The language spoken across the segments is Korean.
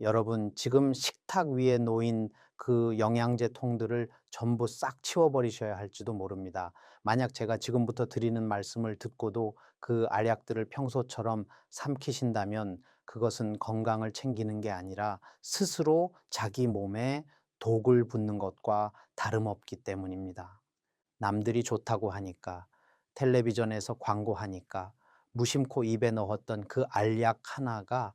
여러분, 지금 식탁 위에 놓인 그 영양제 통들을 전부 싹 치워버리셔야 할지도 모릅니다. 만약 제가 지금부터 드리는 말씀을 듣고도 그 알약들을 평소처럼 삼키신다면 그것은 건강을 챙기는 게 아니라 스스로 자기 몸에 독을 붓는 것과 다름없기 때문입니다. 남들이 좋다고 하니까, 텔레비전에서 광고하니까, 무심코 입에 넣었던 그 알약 하나가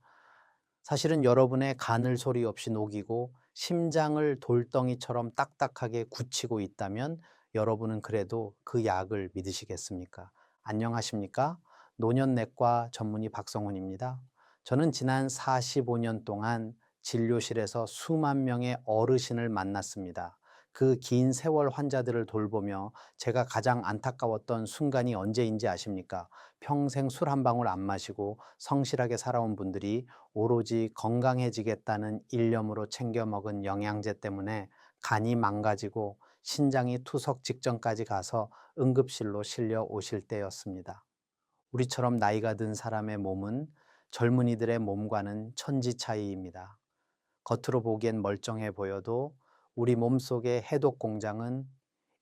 사실은 여러분의 간을 소리 없이 녹이고 심장을 돌덩이처럼 딱딱하게 굳히고 있다면 여러분은 그래도 그 약을 믿으시겠습니까? 안녕하십니까? 노년내과 전문의 박성훈입니다. 저는 지난 45년 동안 진료실에서 수만 명의 어르신을 만났습니다. 그 긴 세월 환자들을 돌보며 제가 가장 안타까웠던 순간이 언제인지 아십니까? 평생 술 한 방울 안 마시고 성실하게 살아온 분들이 오로지 건강해지겠다는 일념으로 챙겨 먹은 영양제 때문에 간이 망가지고 신장이 투석 직전까지 가서 응급실로 실려 오실 때였습니다. 우리처럼 나이가 든 사람의 몸은 젊은이들의 몸과는 천지 차이입니다. 겉으로 보기엔 멀쩡해 보여도 우리 몸속의 해독 공장은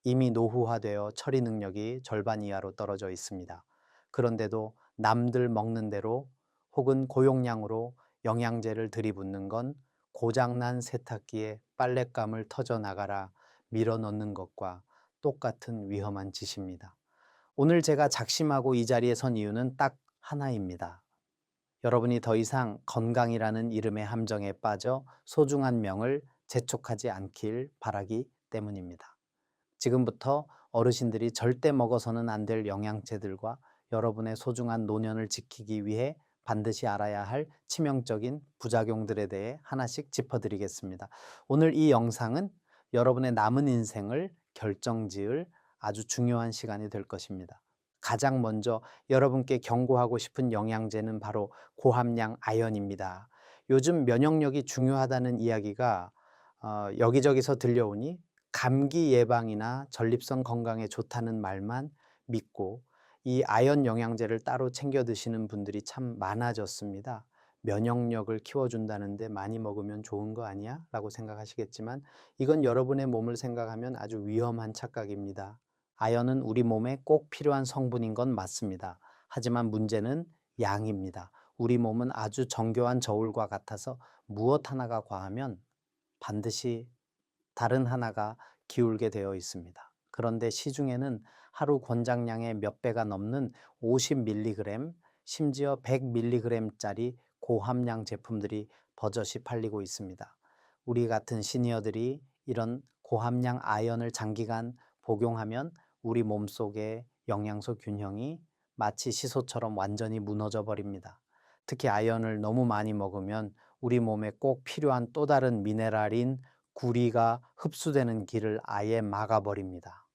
이미 노후화되어 처리 능력이 절반 이하로 떨어져 있습니다. 그런데도 남들 먹는 대로 혹은 고용량으로 영양제를 들이붓는 건 고장난 세탁기에 빨랫감을 터져 나가라 밀어 넣는 것과 똑같은 위험한 짓입니다. 오늘 제가 작심하고 이 자리에 선 이유는 딱 하나입니다. 여러분이 더 이상 건강이라는 이름의 함정에 빠져 소중한 명을 재촉하지 않길 바라기 때문입니다. 지금부터 어르신들이 절대 먹어서는 안 될 영양제들과 여러분의 소중한 노년을 지키기 위해 반드시 알아야 할 치명적인 부작용들에 대해 하나씩 짚어드리겠습니다. 오늘 이 영상은 여러분의 남은 인생을 결정 지을 아주 중요한 시간이 될 것입니다. 가장 먼저 여러분께 경고하고 싶은 영양제는 바로 고함량 아연입니다. 요즘 면역력이 중요하다는 이야기가 어, 여기저기서 들려오니 감기 예방이나 전립선 건강에 좋다는 말만 믿고 이 아연 영양제를 따로 챙겨 드시는 분들이 참 많아졌습니다. 면역력을 키워준다는데 많이 먹으면 좋은 거 아니야? 라고 생각하시겠지만 이건 여러분의 몸을 생각하면 아주 위험한 착각입니다. 아연은 우리 몸에 꼭 필요한 성분인 건 맞습니다. 하지만 문제는 양입니다. 우리 몸은 아주 정교한 저울과 같아서 무엇 하나가 과하면 반드시 다른 하나가 기울게 되어 있습니다. 그런데 시중에는 하루 권장량의 몇 배가 넘는 50mg, 심지어 100mg짜리 고함량 제품들이 버젓이 팔리고 있습니다. 우리 같은 시니어들이 이런 고함량 아연을 장기간 복용하면 우리 몸속의 영양소 균형이 마치 시소처럼 완전히 무너져 버립니다. 특히 아연을 너무 많이 먹으면 우리 몸에 꼭 필요한 또 다른 미네랄인 구리가 흡수되는 길을 아예 막아버립니다.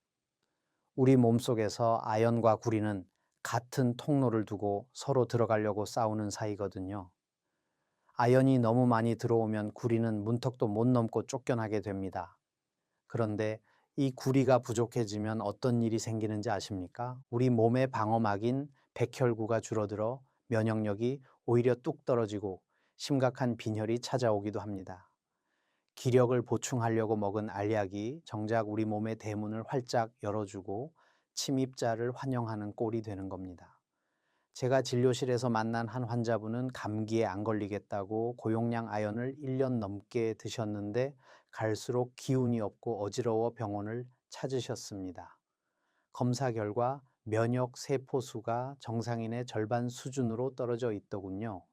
우리 몸속에서 아연과 구리는 같은 통로를 두고 서로 들어가려고 싸우는 사이거든요. 아연이 너무 많이 들어오면 구리는 문턱도 못 넘고 쫓겨나게 됩니다. 그런데 이 구리가 부족해지면 어떤 일이 생기는지 아십니까? 우리 몸의 방어막인 백혈구가 줄어들어 면역력이 오히려 뚝 떨어지고 심각한 빈혈이 찾아오기도 합니다. 기력을 보충하려고 먹은 알약이 정작 우리 몸의 대문을 활짝 열어주고 침입자를 환영하는 꼴이 되는 겁니다. 제가 진료실에서 만난 한 환자분은 감기에 안 걸리겠다고 고용량 아연을 1년 넘게 드셨는데 갈수록 기운이 없고 어지러워 병원을 찾으셨습니다. 검사 결과 면역 세포 수가 정상인의 절반 수준으로 떨어져 있더군요.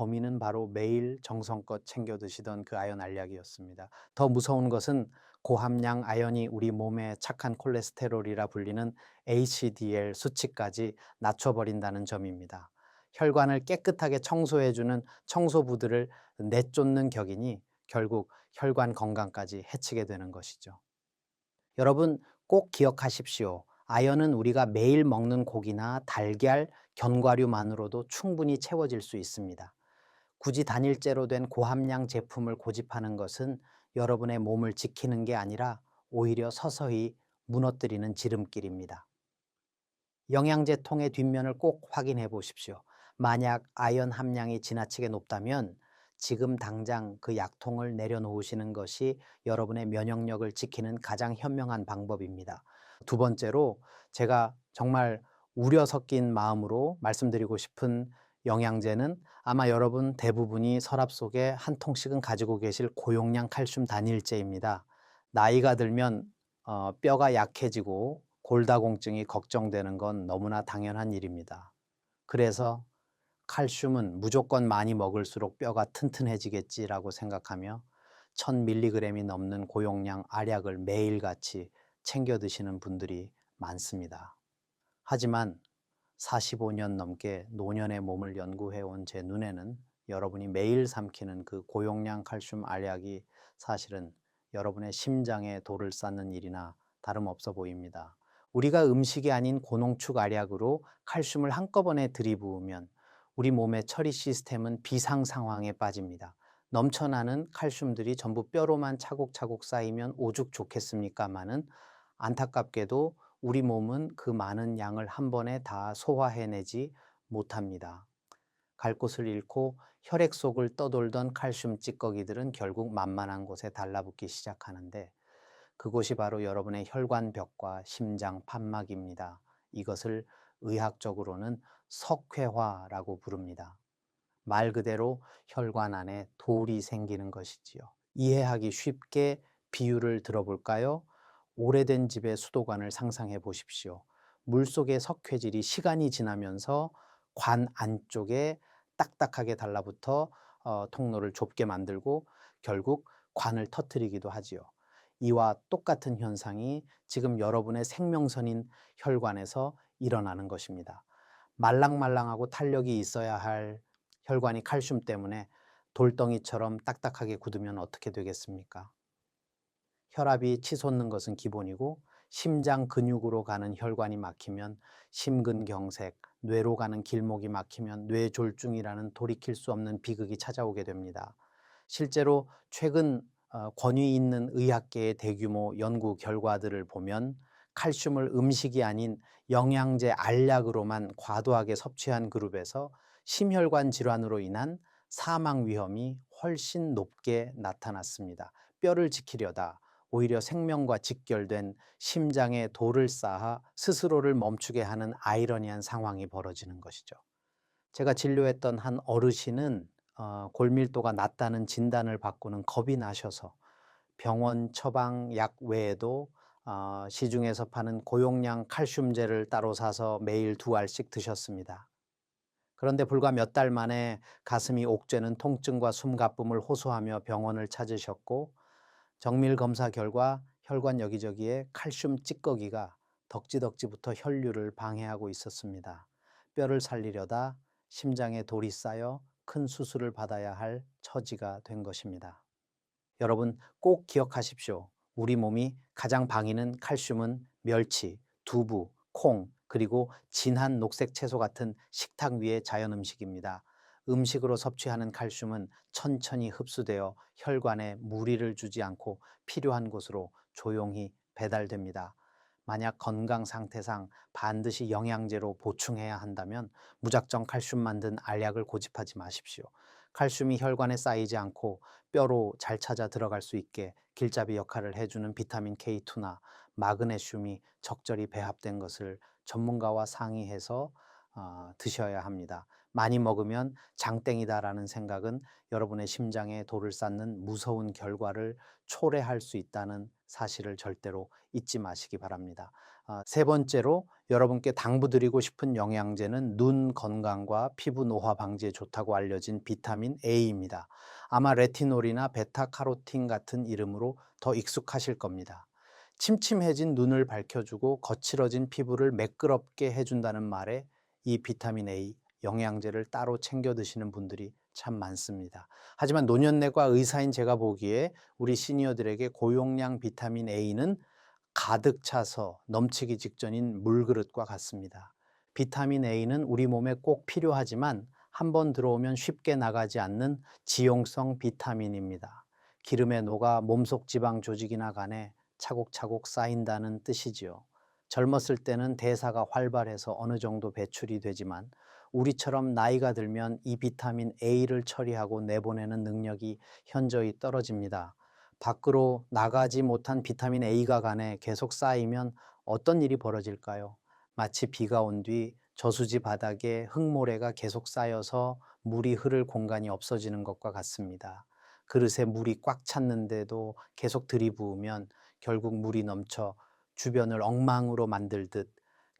범인은 바로 매일 정성껏 챙겨 드시던 그 아연 알약이었습니다. 더 무서운 것은 고함량 아연이 우리 몸의 착한 콜레스테롤이라 불리는 HDL 수치까지 낮춰버린다는 점입니다. 혈관을 깨끗하게 청소해주는 청소부들을 내쫓는 격이니 결국 혈관 건강까지 해치게 되는 것이죠. 여러분 꼭 기억하십시오. 아연은 우리가 매일 먹는 고기나 달걀, 견과류만으로도 충분히 채워질 수 있습니다. 굳이 단일제로 된 고함량 제품을 고집하는 것은 여러분의 몸을 지키는 게 아니라 오히려 서서히 무너뜨리는 지름길입니다. 영양제 통의 뒷면을 꼭 확인해 보십시오. 만약 아연 함량이 지나치게 높다면 지금 당장 그 약통을 내려놓으시는 것이 여러분의 면역력을 지키는 가장 현명한 방법입니다. 두 번째로 제가 정말 우려 섞인 마음으로 말씀드리고 싶은 영양제는 아마 여러분 대부분이 서랍 속에 한 통씩은 가지고 계실 고용량 칼슘 단일제입니다. 나이가 들면 어, 뼈가 약해지고 골다공증이 걱정되는 건 너무나 당연한 일입니다. 그래서 칼슘은 무조건 많이 먹을수록 뼈가 튼튼해지겠지라고 생각하며 1000mg이 넘는 고용량 알약을 매일같이 챙겨 드시는 분들이 많습니다. 하지만 45년 넘게 노년의 몸을 연구해 온 제 눈에는 여러분이 매일 삼키는 그 고용량 칼슘 알약이 사실은 여러분의 심장에 돌을 쌓는 일이나 다름없어 보입니다. 우리가 음식이 아닌 고농축 알약으로 칼슘을 한꺼번에 들이부으면 우리 몸의 처리 시스템은 비상 상황에 빠집니다. 넘쳐나는 칼슘들이 전부 뼈로만 차곡차곡 쌓이면 오죽 좋겠습니까마는 안타깝게도 우리 몸은 그 많은 양을 한 번에 다 소화해내지 못합니다. 갈 곳을 잃고 혈액 속을 떠돌던 칼슘 찌꺼기들은 결국 만만한 곳에 달라붙기 시작하는데 그곳이 바로 여러분의 혈관벽과 심장 판막입니다. 이것을 의학적으로는 석회화라고 부릅니다. 말 그대로 혈관 안에 돌이 생기는 것이지요. 이해하기 쉽게 비유를 들어볼까요? 오래된 집의 수도관을 상상해 보십시오. 물 속의 석회질이 시간이 지나면서 관 안쪽에 딱딱하게 달라붙어 어, 통로를 좁게 만들고 결국 관을 터뜨리기도 하지요. 이와 똑같은 현상이 지금 여러분의 생명선인 혈관에서 일어나는 것입니다. 말랑말랑하고 탄력이 있어야 할 혈관이 칼슘 때문에 돌덩이처럼 딱딱하게 굳으면 어떻게 되겠습니까? 혈압이 치솟는 것은 기본이고 심장 근육으로 가는 혈관이 막히면 심근경색, 뇌로 가는 길목이 막히면 뇌졸중이라는 돌이킬 수 없는 비극이 찾아오게 됩니다. 실제로 최근 어, 권위 있는 의학계의 대규모 연구 결과들을 보면 칼슘을 음식이 아닌 영양제 알약으로만 과도하게 섭취한 그룹에서 심혈관 질환으로 인한 사망 위험이 훨씬 높게 나타났습니다. 뼈를 지키려다 오히려 생명과 직결된 심장에 돌을 쌓아 스스로를 멈추게 하는 아이러니한 상황이 벌어지는 것이죠. 제가 진료했던 한 어르신은 어, 골밀도가 낮다는 진단을 받고는 겁이 나셔서 병원 처방 약 외에도 어, 시중에서 파는 고용량 칼슘제를 따로 사서 매일 두 알씩 드셨습니다. 그런데 불과 몇 달 만에 가슴이 옥죄는 통증과 숨가쁨을 호소하며 병원을 찾으셨고 정밀 검사 결과 혈관 여기저기에 칼슘 찌꺼기가 덕지덕지부터 혈류를 방해하고 있었습니다. 뼈를 살리려다 심장에 돌이 쌓여 큰 수술을 받아야 할 처지가 된 것입니다. 여러분 꼭 기억하십시오. 우리 몸이 가장 방이는 칼슘은 멸치, 두부, 콩, 그리고 진한 녹색 채소 같은 식탁 위의 자연 음식입니다. 음식으로 섭취하는 칼슘은 천천히 흡수되어 혈관에 무리를 주지 않고 필요한 곳으로 조용히 배달됩니다. 만약 건강 상태상 반드시 영양제로 보충해야 한다면 무작정 칼슘 만든 알약을 고집하지 마십시오. 칼슘이 혈관에 쌓이지 않고 뼈로 잘 찾아 들어갈 수 있게 길잡이 역할을 해주는 비타민 K2나 마그네슘이 적절히 배합된 것을 전문가와 상의해서 어, 드셔야 합니다. 많이 먹으면 장땡이다라는 생각은 여러분의 심장에 돌을 쌓는 무서운 결과를 초래할 수 있다는 사실을 절대로 잊지 마시기 바랍니다. 아, 세 번째로 여러분께 당부드리고 싶은 영양제는 눈 건강과 피부 노화 방지에 좋다고 알려진 비타민 A입니다. 아마 레티놀이나 베타카로틴 같은 이름으로 더 익숙하실 겁니다. 침침해진 눈을 밝혀주고 거칠어진 피부를 매끄럽게 해준다는 말에 이 비타민 A 영양제를 따로 챙겨 드시는 분들이 참 많습니다. 하지만 노년내과 의사인 제가 보기에 우리 시니어들에게 고용량 비타민 A는 가득 차서 넘치기 직전인 물그릇과 같습니다. 비타민 A는 우리 몸에 꼭 필요하지만 한 번 들어오면 쉽게 나가지 않는 지용성 비타민입니다. 기름에 녹아 몸속 지방 조직이나 간에 차곡차곡 쌓인다는 뜻이지요. 젊었을 때는 대사가 활발해서 어느 정도 배출이 되지만 우리처럼 나이가 들면 이 비타민 A를 처리하고 내보내는 능력이 현저히 떨어집니다. 밖으로 나가지 못한 비타민 A가 간에 계속 쌓이면 어떤 일이 벌어질까요? 마치 비가 온 뒤 저수지 바닥에 흙모래가 계속 쌓여서 물이 흐를 공간이 없어지는 것과 같습니다. 그릇에 물이 꽉 찼는데도 계속 들이부으면 결국 물이 넘쳐 주변을 엉망으로 만들듯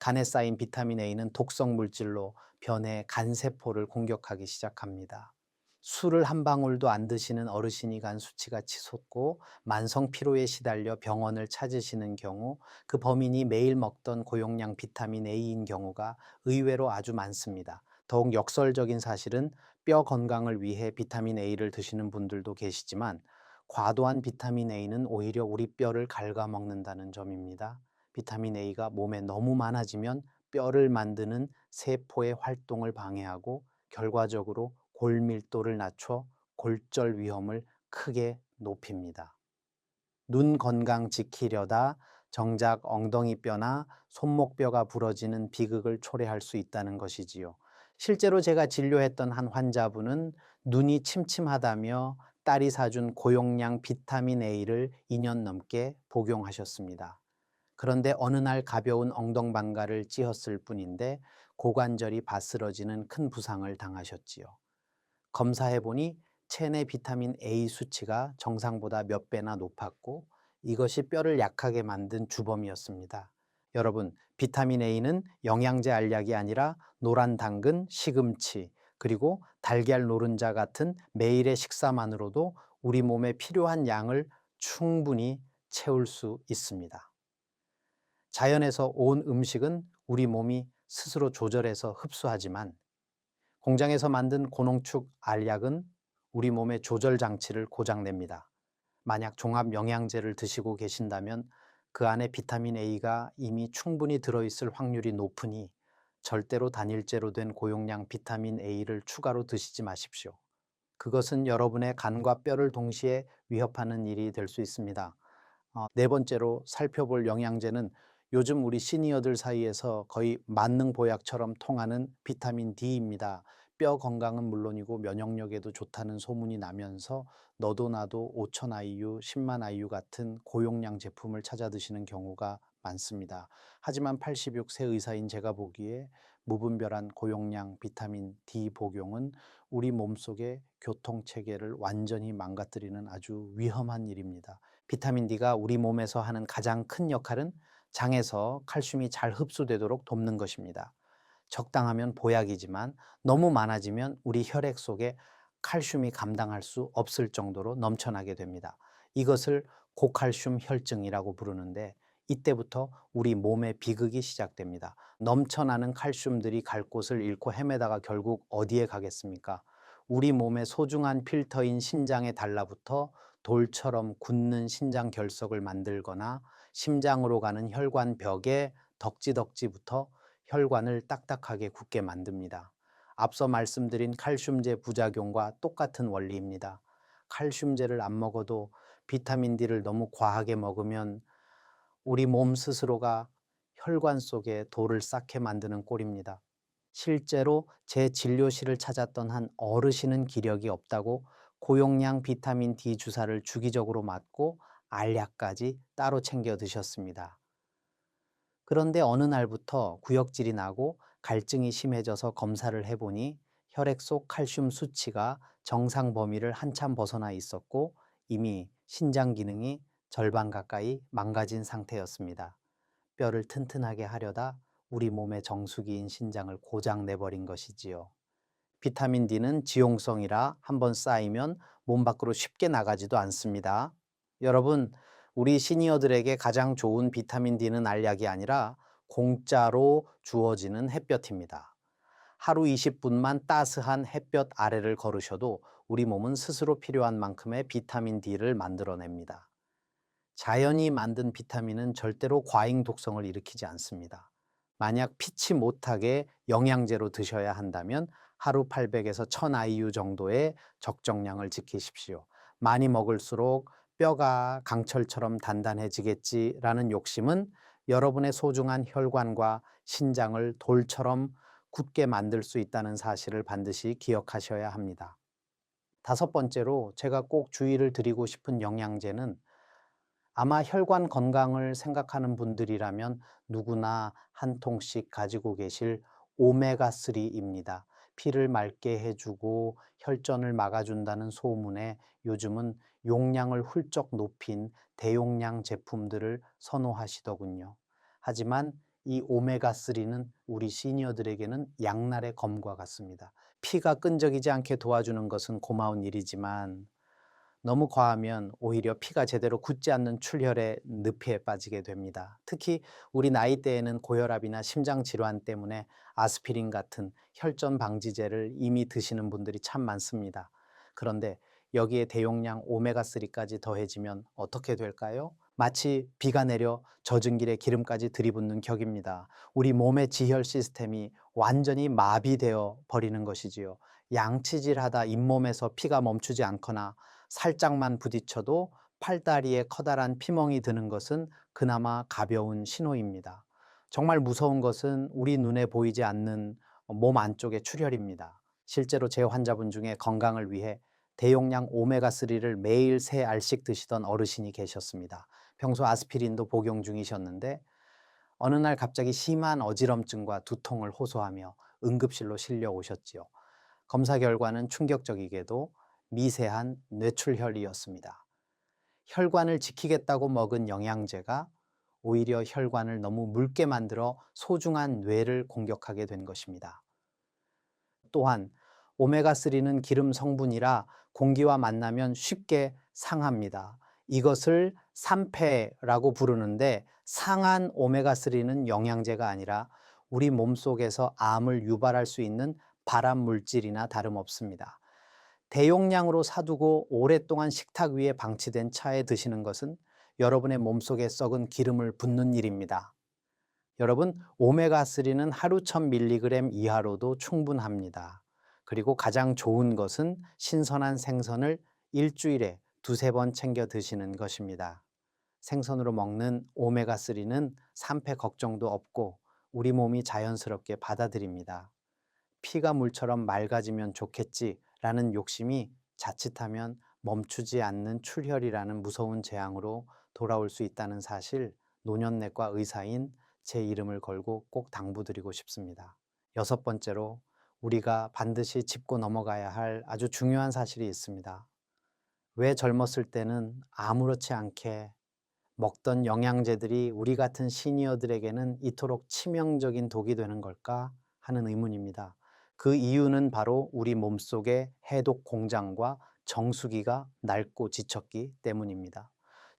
간에 쌓인 비타민 A는 독성 물질로 변의 간세포를 공격하기 시작합니다. 술을 한 방울도 안 드시는 어르신이 간 수치가 치솟고 만성 피로에 시달려 병원을 찾으시는 경우 그 범인이 매일 먹던 고용량 비타민 A인 경우가 의외로 아주 많습니다. 더욱 역설적인 사실은 뼈 건강을 위해 비타민 A를 드시는 분들도 계시지만 과도한 비타민 A는 오히려 우리 뼈를 갉아먹는다는 점입니다. 비타민 A가 몸에 너무 많아지면 뼈를 만드는 세포의 활동을 방해하고 결과적으로 골밀도를 낮춰 골절 위험을 크게 높입니다. 눈 건강 지키려다 정작 엉덩이 뼈나 손목뼈가 부러지는 비극을 초래할 수 있다는 것이지요. 실제로 제가 진료했던 한 환자분은 눈이 침침하다며 딸이 사준 고용량 비타민 A를 2년 넘게 복용하셨습니다. 그런데 어느 날 가벼운 엉덩방가를 찧었을 뿐인데 고관절이 바스러지는 큰 부상을 당하셨지요. 검사해 보니 체내 비타민 A 수치가 정상보다 몇 배나 높았고 이것이 뼈를 약하게 만든 주범이었습니다. 여러분, 비타민 A는 영양제 알약이 아니라 노란 당근, 시금치, 그리고 달걀 노른자 같은 매일의 식사만으로도 우리 몸에 필요한 양을 충분히 채울 수 있습니다. 자연에서 온 음식은 우리 몸이 스스로 조절해서 흡수하지만 공장에서 만든 고농축 알약은 우리 몸의 조절 장치를 고장냅니다. 만약 종합 영양제를 드시고 계신다면 그 안에 비타민 A가 이미 충분히 들어있을 확률이 높으니 절대로 단일제로 된 고용량 비타민 A를 추가로 드시지 마십시오. 그것은 여러분의 간과 뼈를 동시에 위협하는 일이 될 수 있습니다. 어, 네 번째로 살펴볼 영양제는 요즘 우리 시니어들 사이에서 거의 만능 보약처럼 통하는 비타민 D입니다. 뼈 건강은 물론이고 면역력에도 좋다는 소문이 나면서 너도 나도 5천 IU, 10만 IU 같은 고용량 제품을 찾아 드시는 경우가 많습니다. 하지만 86세 의사인 제가 보기에 무분별한 고용량 비타민 D 복용은 우리 몸속의 교통 체계를 완전히 망가뜨리는 아주 위험한 일입니다. 비타민 D가 우리 몸에서 하는 가장 큰 역할은 장에서 칼슘이 잘 흡수되도록 돕는 것입니다. 적당하면 보약이지만 너무 많아지면 우리 혈액 속에 칼슘이 감당할 수 없을 정도로 넘쳐나게 됩니다. 이것을 고칼슘 혈증이라고 부르는데 이때부터 우리 몸의 비극이 시작됩니다. 넘쳐나는 칼슘들이 갈 곳을 잃고 헤매다가 결국 어디에 가겠습니까? 우리 몸의 소중한 필터인 신장에 달라붙어 돌처럼 굳는 신장 결석을 만들거나 심장으로 가는 혈관 벽에 덕지덕지부터 혈관을 딱딱하게 굳게 만듭니다. 앞서 말씀드린 칼슘제 부작용과 똑같은 원리입니다. 칼슘제를 안 먹어도 비타민 D를 너무 과하게 먹으면 우리 몸 스스로가 혈관 속에 돌을 쌓게 만드는 꼴입니다. 실제로 제 진료실을 찾았던 한 어르신은 기력이 없다고 고용량 비타민 D 주사를 주기적으로 맞고 알약까지 따로 챙겨 드셨습니다. 그런데 어느 날부터 구역질이 나고 갈증이 심해져서 검사를 해보니 혈액 속 칼슘 수치가 정상 범위를 한참 벗어나 있었고 이미 신장 기능이 절반 가까이 망가진 상태였습니다. 뼈를 튼튼하게 하려다 우리 몸의 정수기인 신장을 고장 내버린 것이지요. 비타민 D는 지용성이라 한번 쌓이면 몸 밖으로 쉽게 나가지도 않습니다. 여러분, 우리 시니어들에게 가장 좋은 비타민 D는 알약이 아니라 공짜로 주어지는 햇볕입니다. 하루 20분만 따스한 햇볕 아래를 걸으셔도 우리 몸은 스스로 필요한 만큼의 비타민 D를 만들어냅니다. 자연이 만든 비타민은 절대로 과잉 독성을 일으키지 않습니다. 만약 피치 못하게 영양제로 드셔야 한다면 하루 800에서 1000 IU 정도의 적정량을 지키십시오. 많이 먹을수록 뼈가 강철처럼 단단해지겠지라는 욕심은 여러분의 소중한 혈관과 신장을 돌처럼 굳게 만들 수 있다는 사실을 반드시 기억하셔야 합니다. 다섯 번째로 제가 꼭 주의를 드리고 싶은 영양제는 아마 혈관 건강을 생각하는 분들이라면 누구나 한 통씩 가지고 계실 오메가3입니다. 피를 맑게 해주고 혈전을 막아준다는 소문에 요즘은 용량을 훌쩍 높인 대용량 제품들을 선호하시더군요. 하지만 이 오메가3는 우리 시니어들에게는 양날의 검과 같습니다. 피가 끈적이지 않게 도와주는 것은 고마운 일이지만 너무 과하면 오히려 피가 제대로 굳지 않는 출혈의 늪에 빠지게 됩니다. 특히 우리 나이대에는 고혈압이나 심장 질환 때문에 아스피린 같은 혈전 방지제를 이미 드시는 분들이 참 많습니다. 그런데 여기에 대용량 오메가3까지 더해지면 어떻게 될까요? 마치 비가 내려 젖은 길에 기름까지 들이붓는 격입니다. 우리 몸의 지혈 시스템이 완전히 마비되어 버리는 것이지요. 양치질하다 잇몸에서 피가 멈추지 않거나 살짝만 부딪혀도 팔다리에 커다란 피멍이 드는 것은 그나마 가벼운 신호입니다. 정말 무서운 것은 우리 눈에 보이지 않는 몸 안쪽의 출혈입니다. 실제로 제 환자분 중에 건강을 위해 대용량 오메가3를 매일 세 알씩 드시던 어르신이 계셨습니다. 평소 아스피린도 복용 중이셨는데 어느 날 갑자기 심한 어지럼증과 두통을 호소하며 응급실로 실려 오셨지요. 검사 결과는 충격적이게도 미세한 뇌출혈이었습니다. 혈관을 지키겠다고 먹은 영양제가 오히려 혈관을 너무 묽게 만들어 소중한 뇌를 공격하게 된 것입니다. 또한 오메가3는 기름 성분이라 공기와 만나면 쉽게 상합니다. 이것을 산패라고 부르는데 상한 오메가3는 영양제가 아니라 우리 몸속에서 암을 유발할 수 있는 발암 물질이나 다름없습니다. 대용량으로 사두고 오랫동안 식탁 위에 방치된 차에 드시는 것은 여러분의 몸속에 썩은 기름을 붓는 일입니다. 여러분, 오메가3는 하루 1000mg 이하로도 충분합니다. 그리고 가장 좋은 것은 신선한 생선을 일주일에 두세 번 챙겨 드시는 것입니다. 생선으로 먹는 오메가3는 산패 걱정도 없고 우리 몸이 자연스럽게 받아들입니다. 피가 물처럼 맑아지면 좋겠지라는 욕심이 자칫하면 멈추지 않는 출혈이라는 무서운 재앙으로 돌아올 수 있다는 사실 노년내과 의사인 제 이름을 걸고 꼭 당부드리고 싶습니다. 여섯 번째로 우리가 반드시 짚고 넘어가야 할 아주 중요한 사실이 있습니다. 왜 젊었을 때는 아무렇지 않게 먹던 영양제들이 우리 같은 시니어들에게는 이토록 치명적인 독이 되는 걸까 하는 의문입니다. 그 이유는 바로 우리 몸속의 해독 공장과 정수기가 낡고 지쳤기 때문입니다.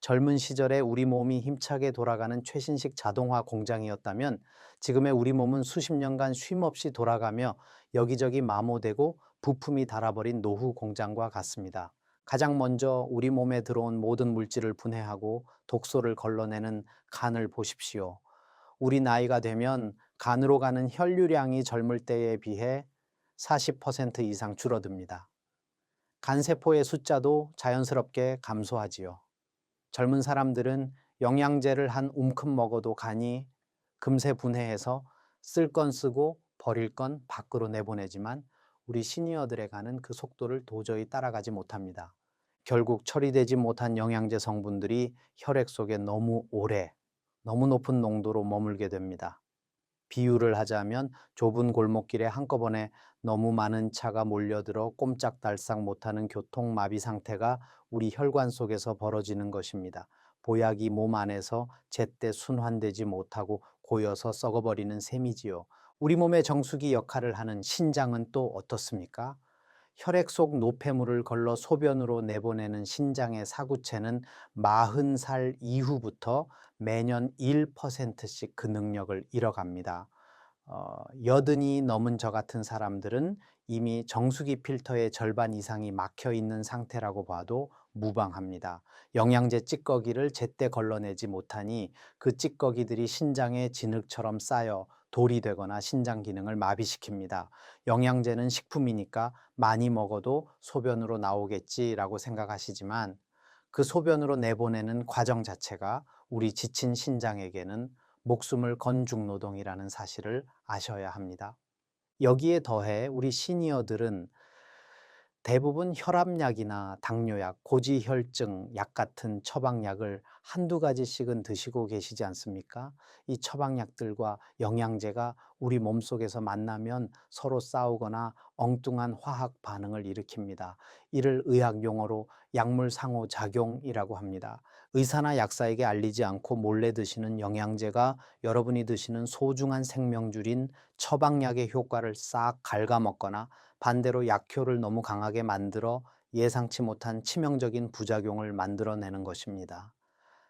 젊은 시절에 우리 몸이 힘차게 돌아가는 최신식 자동화 공장이었다면 지금의 우리 몸은 수십 년간 쉼없이 돌아가며 여기저기 마모되고 부품이 닳아버린 노후 공장과 같습니다. 가장 먼저 우리 몸에 들어온 모든 물질을 분해하고 독소를 걸러내는 간을 보십시오. 우리 나이가 되면 간으로 가는 혈류량이 젊을 때에 비해 40% 이상 줄어듭니다. 간세포의 숫자도 자연스럽게 감소하지요. 젊은 사람들은 영양제를 한 움큼 먹어도 간이 금세 분해해서 쓸 건 쓰고 버릴 건 밖으로 내보내지만 우리 시니어들의 간은 그 속도를 도저히 따라가지 못합니다. 결국 처리되지 못한 영양제 성분들이 혈액 속에 너무 오래, 너무 높은 농도로 머물게 됩니다. 비유를 하자면 좁은 골목길에 한꺼번에 너무 많은 차가 몰려들어 꼼짝달싹 못하는 교통마비 상태가 우리 혈관 속에서 벌어지는 것입니다. 보약이 몸 안에서 제때 순환되지 못하고 고여서 썩어버리는 셈이지요. 우리 몸의 정수기 역할을 하는 신장은 또 어떻습니까? 혈액 속 노폐물을 걸러 소변으로 내보내는 신장의 사구체는 40살 이후부터 매년 1%씩 그 능력을 잃어갑니다. 어, 여든이 넘은 저 같은 사람들은 이미 정수기 필터의 절반 이상이 막혀 있는 상태라고 봐도 무방합니다. 영양제 찌꺼기를 제때 걸러내지 못하니 그 찌꺼기들이 신장에 진흙처럼 쌓여 돌이 되거나 신장 기능을 마비시킵니다. 영양제는 식품이니까 많이 먹어도 소변으로 나오겠지라고 생각하시지만 그 소변으로 내보내는 과정 자체가 우리 지친 신장에게는 목숨을 건 중노동이라는 사실을 아셔야 합니다. 여기에 더해 우리 시니어들은 대부분 혈압약이나 당뇨약, 고지혈증 약 같은 처방약을 한두 가지씩은 드시고 계시지 않습니까? 이 처방약들과 영양제가 우리 몸속에서 만나면 서로 싸우거나 엉뚱한 화학 반응을 일으킵니다. 이를 의학 용어로 약물 상호 작용이라고 합니다. 의사나 약사에게 알리지 않고 몰래 드시는 영양제가 여러분이 드시는 소중한 생명줄인 처방약의 효과를 싹 갉아먹거나 반대로 약효를 너무 강하게 만들어 예상치 못한 치명적인 부작용을 만들어내는 것입니다.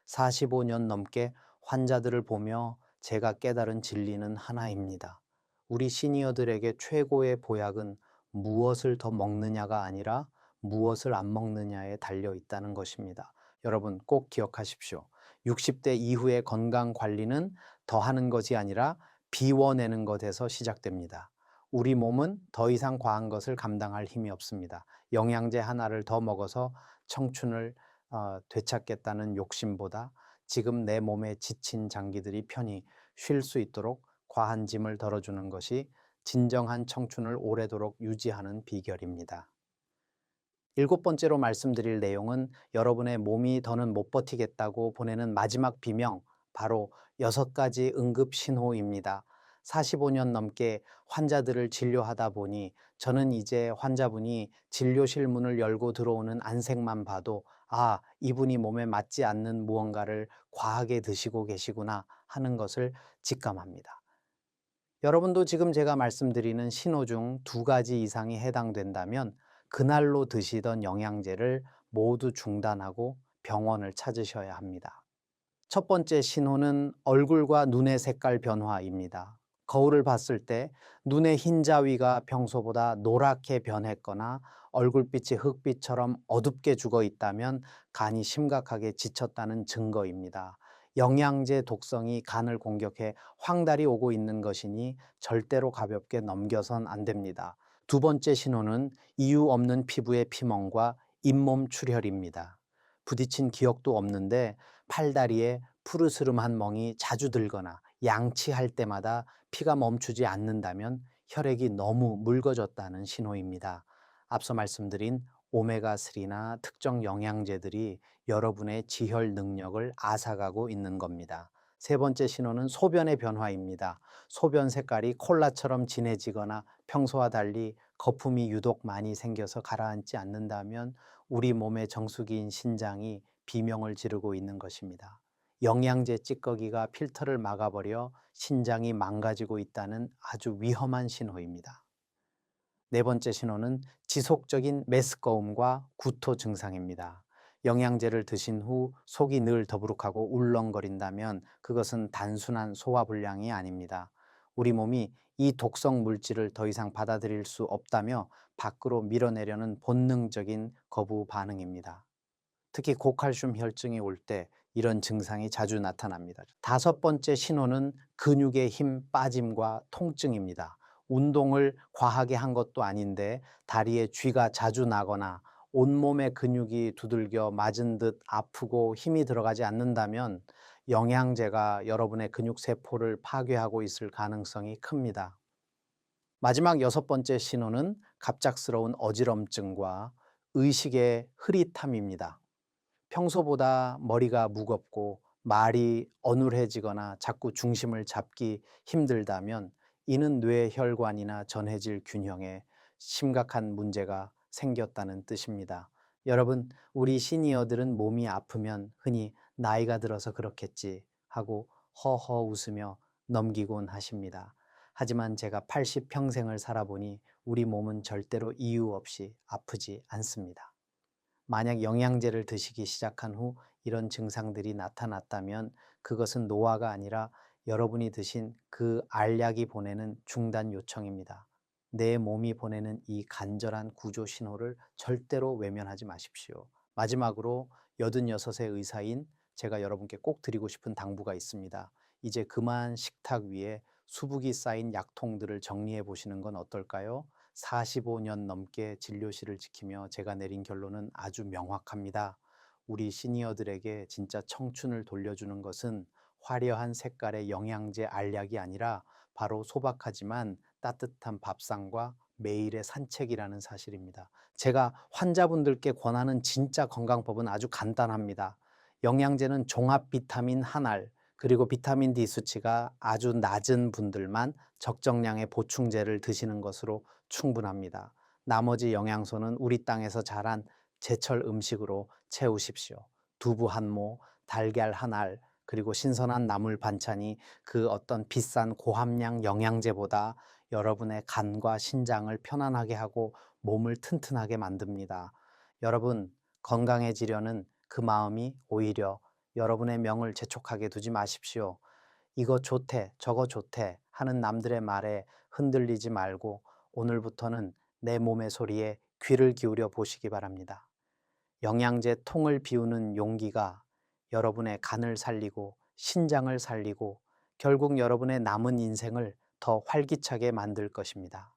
45년 넘게 환자들을 보며 제가 깨달은 진리는 하나입니다. 우리 시니어들에게 최고의 보약은 무엇을 더 먹느냐가 아니라 무엇을 안 먹느냐에 달려 있다는 것입니다. 여러분 꼭 기억하십시오. 60대 이후의 건강 관리는 더 하는 것이 아니라 비워내는 것에서 시작됩니다. 우리 몸은 더 이상 과한 것을 감당할 힘이 없습니다. 영양제 하나를 더 먹어서 청춘을 어, 되찾겠다는 욕심보다 지금 내 몸에 지친 장기들이 편히 쉴 수 있도록 과한 짐을 덜어주는 것이 진정한 청춘을 오래도록 유지하는 비결입니다. 일곱 번째로 말씀드릴 내용은 여러분의 몸이 더는 못 버티겠다고 보내는 마지막 비명, 바로 여섯 가지 응급 신호입니다. 45년 넘게 환자들을 진료하다 보니 저는 이제 환자분이 진료실 문을 열고 들어오는 안색만 봐도 아, 이분이 몸에 맞지 않는 무언가를 과하게 드시고 계시구나 하는 것을 직감합니다. 여러분도 지금 제가 말씀드리는 신호 중 두 가지 이상이 해당된다면 그날로 드시던 영양제를 모두 중단하고 병원을 찾으셔야 합니다. 첫 번째 신호는 얼굴과 눈의 색깔 변화입니다. 거울을 봤을 때 눈의 흰 자위가 평소보다 노랗게 변했거나 얼굴빛이 흑빛처럼 어둡게 죽어 있다면 간이 심각하게 지쳤다는 증거입니다. 영양제 독성이 간을 공격해 황달이 오고 있는 것이니 절대로 가볍게 넘겨선 안 됩니다. 두 번째 신호는 이유 없는 피부의 피멍과 잇몸 출혈입니다. 부딪힌 기억도 없는데 팔다리에 푸르스름한 멍이 자주 들거나 양치할 때마다 피가 멈추지 않는다면 혈액이 너무 묽어졌다는 신호입니다. 앞서 말씀드린 오메가3나 특정 영양제들이 여러분의 지혈 능력을 앗아가고 있는 겁니다. 세 번째 신호는 소변의 변화입니다. 소변 색깔이 콜라처럼 진해지거나 평소와 달리 거품이 유독 많이 생겨서 가라앉지 않는다면 우리 몸의 정수기인 신장이 비명을 지르고 있는 것입니다. 영양제 찌꺼기가 필터를 막아버려 신장이 망가지고 있다는 아주 위험한 신호입니다. 네 번째 신호는 지속적인 메스꺼움과 구토 증상입니다. 영양제를 드신 후 속이 늘 더부룩하고 울렁거린다면 그것은 단순한 소화불량이 아닙니다. 우리 몸이 이 독성 물질을 더 이상 받아들일 수 없다며 밖으로 밀어내려는 본능적인 거부 반응입니다. 특히 고칼슘 혈증이 올 때 이런 증상이 자주 나타납니다. 다섯 번째 신호는 근육의 힘 빠짐과 통증입니다. 운동을 과하게 한 것도 아닌데 다리에 쥐가 자주 나거나 온몸의 근육이 두들겨 맞은 듯 아프고 힘이 들어가지 않는다면 영양제가 여러분의 근육 세포를 파괴하고 있을 가능성이 큽니다. 마지막 여섯 번째 신호는 갑작스러운 어지럼증과 의식의 흐릿함입니다. 평소보다 머리가 무겁고 말이 어눌해지거나 자꾸 중심을 잡기 힘들다면 이는 뇌혈관이나 전해질 균형에 심각한 문제가 생겼다는 뜻입니다. 여러분, 우리 시니어들은 몸이 아프면 흔히 나이가 들어서 그렇겠지 하고 허허 웃으며 넘기곤 하십니다. 하지만 제가 80평생을 살아보니 우리 몸은 절대로 이유 없이 아프지 않습니다. 만약 영양제를 드시기 시작한 후 이런 증상들이 나타났다면 그것은 노화가 아니라 여러분이 드신 그 알약이 보내는 중단 요청입니다. 내 몸이 보내는 이 간절한 구조 신호를 절대로 외면하지 마십시오. 마지막으로 86의 의사인 제가 여러분께 꼭 드리고 싶은 당부가 있습니다. 이제 그만 식탁 위에 수북이 쌓인 약통들을 정리해 보시는 건 어떨까요? 45년 넘게 진료실을 지키며 제가 내린 결론은 아주 명확합니다. 우리 시니어들에게 진짜 청춘을 돌려주는 것은 화려한 색깔의 영양제 알약이 아니라 바로 소박하지만 따뜻한 밥상과 매일의 산책이라는 사실입니다. 제가 환자분들께 권하는 진짜 건강법은 아주 간단합니다. 영양제는 종합 비타민 한 알, 그리고 비타민 D 수치가 아주 낮은 분들만 적정량의 보충제를 드시는 것으로 충분합니다. 나머지 영양소는 우리 땅에서 자란 제철 음식으로 채우십시오. 두부 한 모, 달걀 한 알, 그리고 신선한 나물 반찬이 그 어떤 비싼 고함량 영양제보다 여러분의 간과 신장을 편안하게 하고 몸을 튼튼하게 만듭니다. 여러분, 건강해지려는 그 마음이 오히려 여러분의 명을 재촉하게 두지 마십시오. 이거 좋대, 저거 좋대 하는 남들의 말에 흔들리지 말고 오늘부터는 내 몸의 소리에 귀를 기울여 보시기 바랍니다. 영양제 통을 비우는 용기가 여러분의 간을 살리고 신장을 살리고 결국 여러분의 남은 인생을 더 활기차게 만들 것입니다.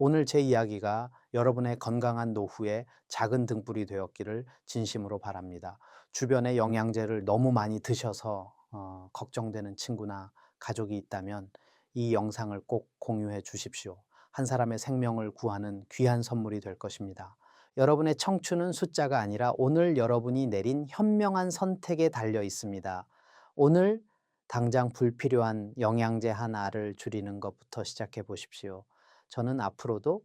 오늘 제 이야기가 여러분의 건강한 노후에 작은 등불이 되었기를 진심으로 바랍니다. 주변에 영양제를 너무 많이 드셔서 어, 걱정되는 친구나 가족이 있다면 이 영상을 꼭 공유해 주십시오. 한 사람의 생명을 구하는 귀한 선물이 될 것입니다. 여러분의 청춘은 숫자가 아니라 오늘 여러분이 내린 현명한 선택에 달려 있습니다. 오늘 당장 불필요한 영양제 한 알을 줄이는 것부터 시작해 보십시오. 저는 앞으로도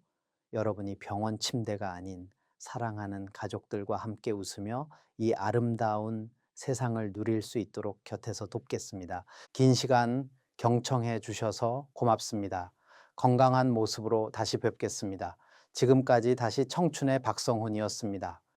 여러분이 병원 침대가 아닌 사랑하는 가족들과 함께 웃으며 이 아름다운 세상을 누릴 수 있도록 곁에서 돕겠습니다. 긴 시간 경청해 주셔서 고맙습니다. 건강한 모습으로 다시 뵙겠습니다. 지금까지 다시 청춘의 박성훈이었습니다.